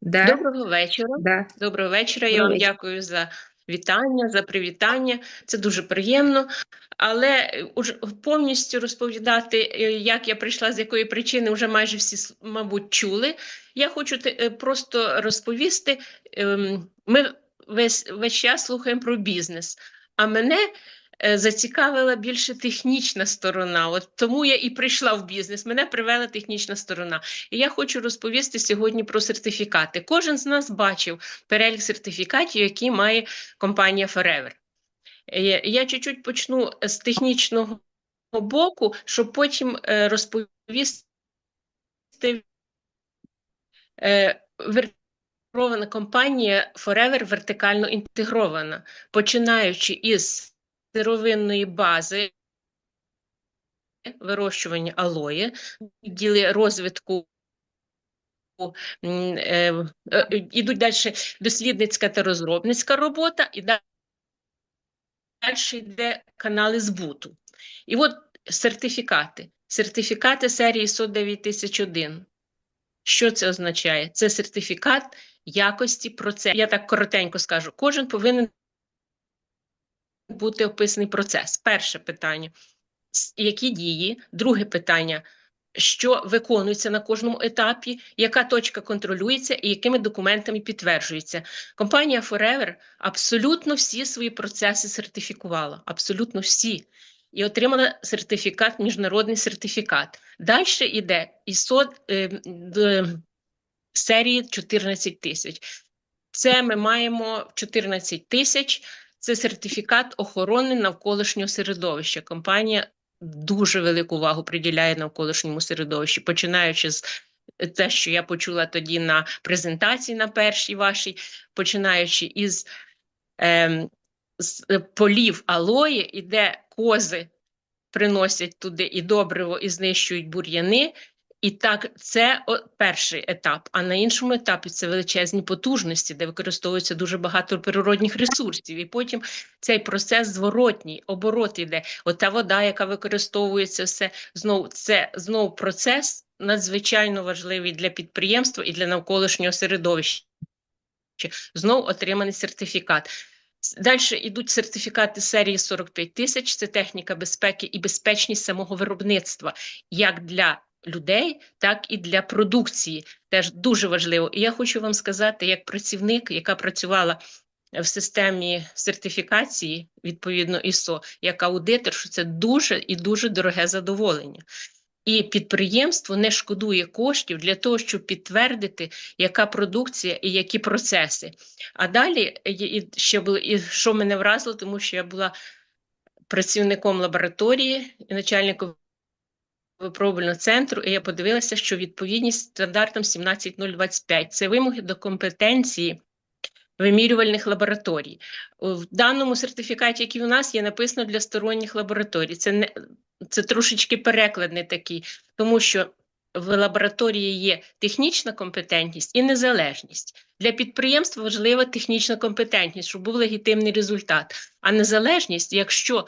Да, Доброго вечора. да. Доброго вечора. Я Доброго вам вечора. дякую за вітання, за привітання. Це дуже приємно. Але е, повністю розповідати, е, як я прийшла, з якої причини, вже майже всі, мабуть, чули. Я хочу е, просто розповісти. ем, Ми весь, весь час слухаємо про бізнес, а мене зацікавила більше технічна сторона. От тому я і прийшла в бізнес. Мене привела технічна сторона. І я хочу розповісти сьогодні про сертифікати. Кожен з нас бачив перелік сертифікатів, які має компанія Forever. Е, Я чуть-чуть почну з технічного боку, щоб потім е, розповісти. Е, компанія Forever вертикально інтегрована, починаючи із сировинної бази вирощування алої, відділи розвитку е, е, ідуть далі дослідницька та розробницька робота, і далі йде канали збуту. І от сертифікати. Сертифікати серії ISO 9001. Що це означає? Це сертифікат якості процесу. Я так коротенько скажу. Кожен повинен бути описаний процес. Перше питання: які дії? Друге питання. Що виконується на кожному етапі, яка точка контролюється і якими документами підтверджується. Компанія Forever абсолютно всі свої процеси сертифікувала, абсолютно всі, і отримала сертифікат, міжнародний сертифікат. Далі йде ISO е, серії 14 тисяч. Це ми маємо 14 тисяч. Це сертифікат охорони навколишнього середовища. Компанія дуже велику увагу приділяє навколишньому середовищу, починаючи з те, що я почула тоді на презентації на першій вашій, починаючи із ем, з е, полів алої, і де кози приносять туди і добриво, і знищують бур'яни. І так, це перший етап. А на іншому етапі це величезні потужності, де використовується дуже багато природних ресурсів. І потім цей процес зворотній, оборот іде. Ота вода, яка використовується, все знов це знов процес надзвичайно важливий для підприємства і для навколишнього середовища. Знов отриманий сертифікат. Далі йдуть сертифікати серії 45 тисяч. Це техніка безпеки і безпечність самого виробництва, як для людей, так і для продукції. Теж дуже важливо. І я хочу вам сказати, як працівник, яка працювала в системі сертифікації, відповідно ISO, як аудитор, що це дуже і дуже дороге задоволення. І підприємство не шкодує коштів для того, щоб підтвердити, яка продукція і які процеси. А далі і ще було, і що мене вразило, тому що я була працівником лабораторії і начальником випробувального центру, і я подивилася, що відповідність стандартам 17025 це вимоги до компетенції вимірювальних лабораторій. В даному сертифікаті, який у нас є, написано для сторонніх лабораторій. Це не це трошечки переклад не такий, тому що в лабораторії є технічна компетентність і незалежність. Для підприємства важлива технічна компетентність, щоб був легітимний результат. А незалежність, якщо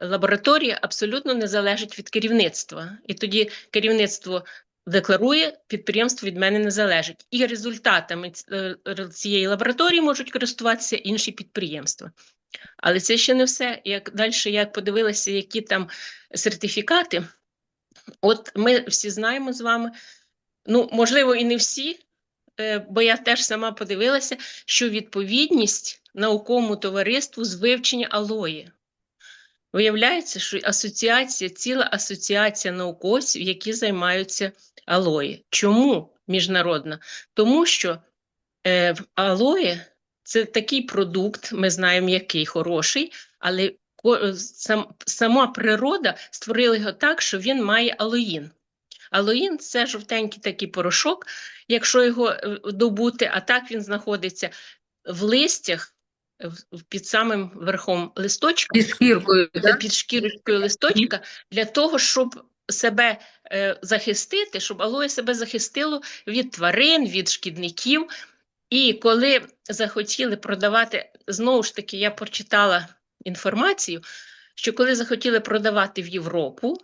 лабораторія абсолютно не залежить від керівництва, і тоді керівництво декларує, підприємство від мене не залежить. І результатами е, цієї лабораторії можуть користуватися інші підприємства. Але це ще не все. Як далі я подивилася, які там сертифікати. От ми всі знаємо з вами, ну, можливо, і не всі, е, бо я теж сама подивилася, що відповідність науковому товариству з вивчення алої. Виявляється, що асоціація, ціла асоціація науковців, які займаються алої. Чому міжнародна? Тому що е, алої це такий продукт, ми знаємо, який хороший, але сам, сама природа створила його так, що він має алоїн. Алоїн це жовтенький такий порошок, якщо його е, добути, а так він знаходиться в листях під самим верхом листочка Під шкіркою, да, да? під шкірочкою листочка для того, щоб себе е, захистити, щоб алоє себе захистило від тварин, від шкідників. І коли захотіли продавати, знову ж таки, я прочитала інформацію, що коли захотіли продавати в Європу,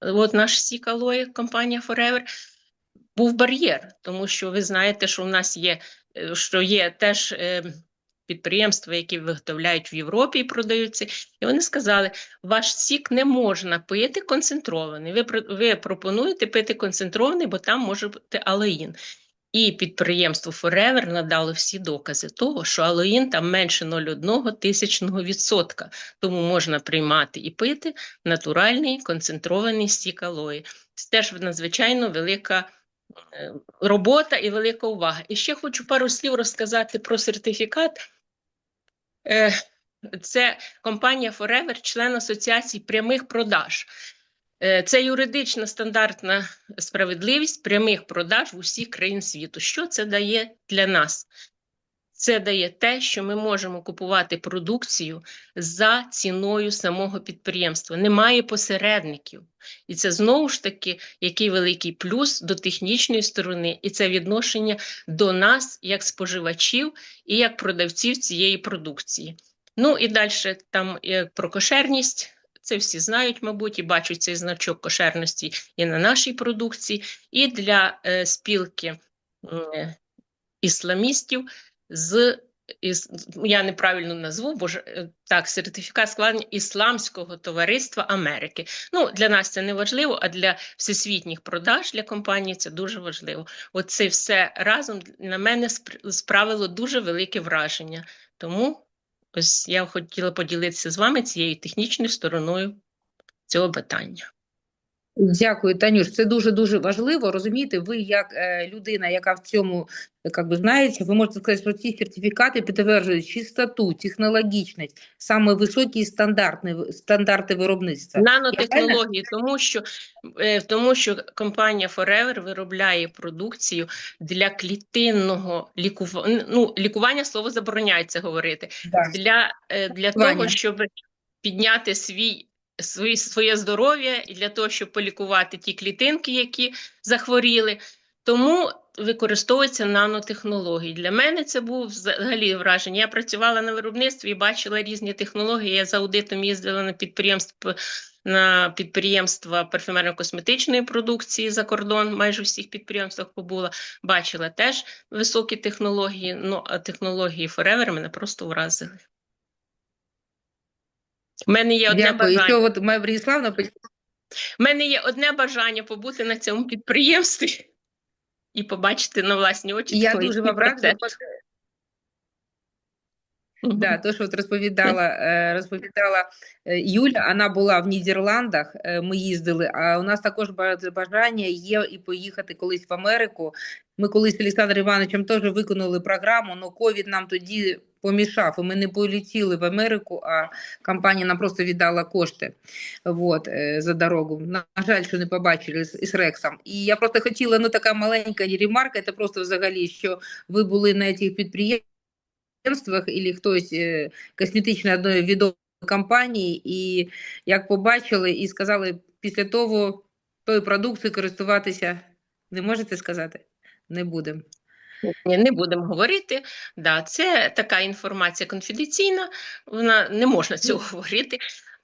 от наш сік алоє, компанія Forever, був бар'єр, тому що ви знаєте, що у нас є, е, що є теж е, підприємства, які виготовляють в Європі і продаються, і вони сказали, ваш сік не можна пити концентрований. Ви, ви пропонуєте пити концентрований, бо там може бути алоїн. І підприємство Forever надало всі докази того, що алоїн там менше 0,1 тисячного відсотка, тому можна приймати і пити натуральний концентрований сік алої. Це теж надзвичайно велика е, робота і велика увага. І ще хочу пару слів розказати про сертифікат. Е, Це компанія Forever, член Асоціації прямих продаж. Е, Це юридична стандартна справедливість прямих продаж в усіх країн світу. Що це дає для нас? Це дає те, що ми можемо купувати продукцію за ціною самого підприємства. Немає посередників. І це знову ж таки який великий плюс до технічної сторони, і це відношення до нас як споживачів і як продавців цієї продукції. Ну і далі там е, про кошерність. Це всі знають, мабуть, і бачать цей значок кошерності і на нашій продукції, і для е, спілки е, ісламістів з із, я неправильно назву, бо ж е, так, сертифікат складення Ісламського товариства Америки. Ну, для нас це не важливо, а для всесвітніх продаж для компанії це дуже важливо. Оце все разом на мене спр- справило дуже велике враження. Тому ось я хотіла поділитися з вами цією технічною стороною цього питання. Дякую, Танюш. Це дуже дуже важливо. Розумієте, ви як е, людина, яка в цьому как би, знаєте, ви можете сказати, що ці сертифікати підтверджують чистоту, технологічність, саме високі стандартні стандарти виробництва. Нанотехнології, тому що, е, тому що компанія Forever виробляє продукцію для клітинного лікування. Ну, лікування слово забороняється говорити. Да. Для, е, для того, щоб підняти свій, свої, своє здоров'я і для того, щоб полікувати ті клітинки, які захворіли. Тому використовуються нанотехнології. Для мене це був взагалі враження. Я працювала на виробництві і бачила різні технології. Я за аудитом їздила на підприємство на підприємства парфюмерно-косметичної продукції за кордон, майже у всіх підприємствах побула. Бачила теж високі технології. Ну а технології Forever мене просто вразили. У мене є одне Дякую. Бажання. що от Майя Бреніславна У мене є одне бажання побути на цьому підприємстві і побачити на власні очі. я дуже вам процес. Да, то, що от розповідала, е, розповідала е, Юля, вона була в Нідерландах, е, ми їздили, а у нас також бажання є і поїхати колись в Америку. Ми колись з Олександром Івановичем теж виконали програму, але ковід нам тоді помішав, і ми не полетіли в Америку, а компанія нам просто віддала кошти вот, за дорогу. На жаль, що не побачили з, із Рексом. І я просто хотіла, ну така маленька ремарка, це просто взагалі, що ви були на цих підприємствах, підприємствах і хтось е, косметичної одної відомої компанії, і як побачили і сказали, після того тою продукцією користуватися не можете сказати? Не будемо. Ні, не будемо говорити. Да, це така інформація конфіденційна, вона не можна цього говорити.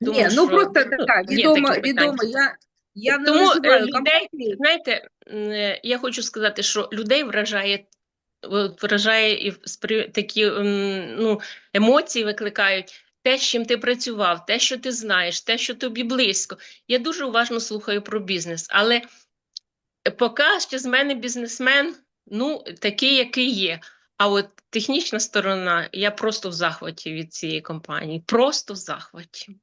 Тому Ні, ну що, просто ну, так, є відомо, такі питання. Я, я не Тому, е, людей- Знаєте, е, я хочу сказати, що людей вражає, вражає і такі ну, емоції викликають. Те, з чим ти працював, те, що ти знаєш, те, що тобі близько. Я дуже уважно слухаю про бізнес, але поки ще з мене бізнесмен, ну, такий, який є. А от технічна сторона, я просто в захваті від цієї компанії. Просто в захваті.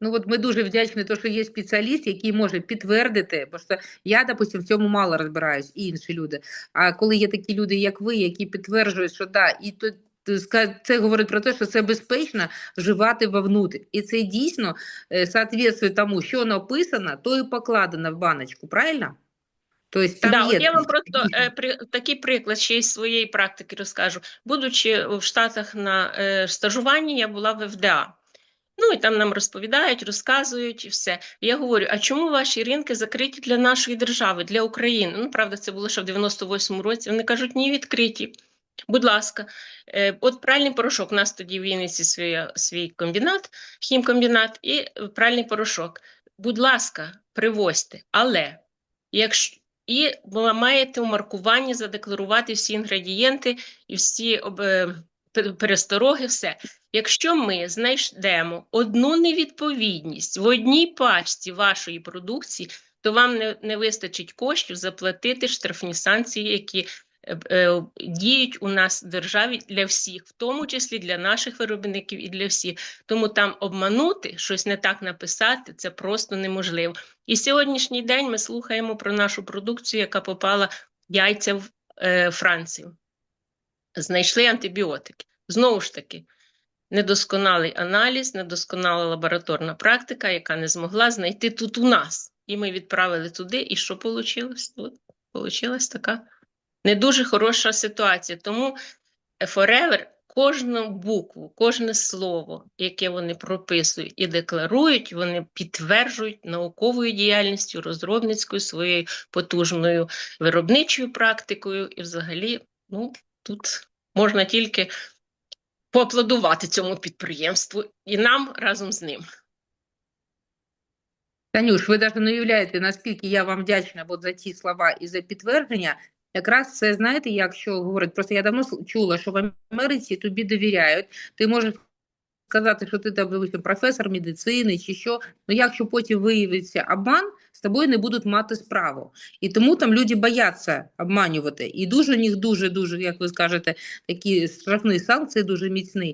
Ну от ми дуже вдячні, то, що є спеціаліст, який може підтвердити, бо що я, допустим, в цьому мало розбираюсь, і інші люди. А коли є такі люди, як ви, які підтверджують, що да, і то це говорить про те, що це безпечно вживати вовнутрь. І це дійсно е, соответствує тому, що написано, то і покладено в баночку, правильно? Тобто там да, є от я вам просто е, при, такий приклад ще із своєї практики розкажу. Будучи в Штатах на е, стажуванні, я була в ФДА. Ну і там нам розповідають, розказують і все. Я говорю: а чому ваші ринки закриті для нашої держави, для України? Ну, правда, це було ще в 98-му році. Вони кажуть, ні, відкриті. Будь ласка, Е, от пральний порошок. У нас тоді в Вінниці свій, свій комбінат, хімкомбінат і пральний порошок. Будь ласка, привозьте, але Якщо і маєте у маркуванні задекларувати всі інгредієнти і всі об, е, перестороги, все. Якщо ми знайдемо одну невідповідність в одній пачці вашої продукції, то вам не, не вистачить коштів заплатити штрафні санкції, які е, е, діють у нас в державі для всіх, в тому числі для наших виробників і для всіх. Тому там обманути, щось не так написати, це просто неможливо. І сьогоднішній день ми слухаємо про нашу продукцію, яка попала яйця в е, Францію. Знайшли антибіотики. Знову ж таки, недосконалий аналіз, недосконала лабораторна практика, яка не змогла знайти тут у нас. І ми відправили туди, і що вийшло? От, получилась така не дуже хороша ситуація. Тому Forever кожну букву, кожне слово, яке вони прописують і декларують, вони підтверджують науковою діяльністю, розробницькою своєю потужною виробничою практикою. І взагалі, ну, тут можна тільки поаплодувати цьому підприємству і нам разом з ним. Танюш, ви навіть не уявляєте, наскільки я вам вдячна от за ці слова і за підтвердження. Якраз це знаєте, якщо говорить, просто я давно чула, що в Америці тобі довіряють, ти можеш сказати, що ти там, допустим, професор медицини чи що, Ну якщо потім виявиться обман, з тобою не будуть мати справу. І тому там люди бояться обманювати. І дуже у них дуже, дуже, як ви скажете, такі штрафні санкції дуже міцні.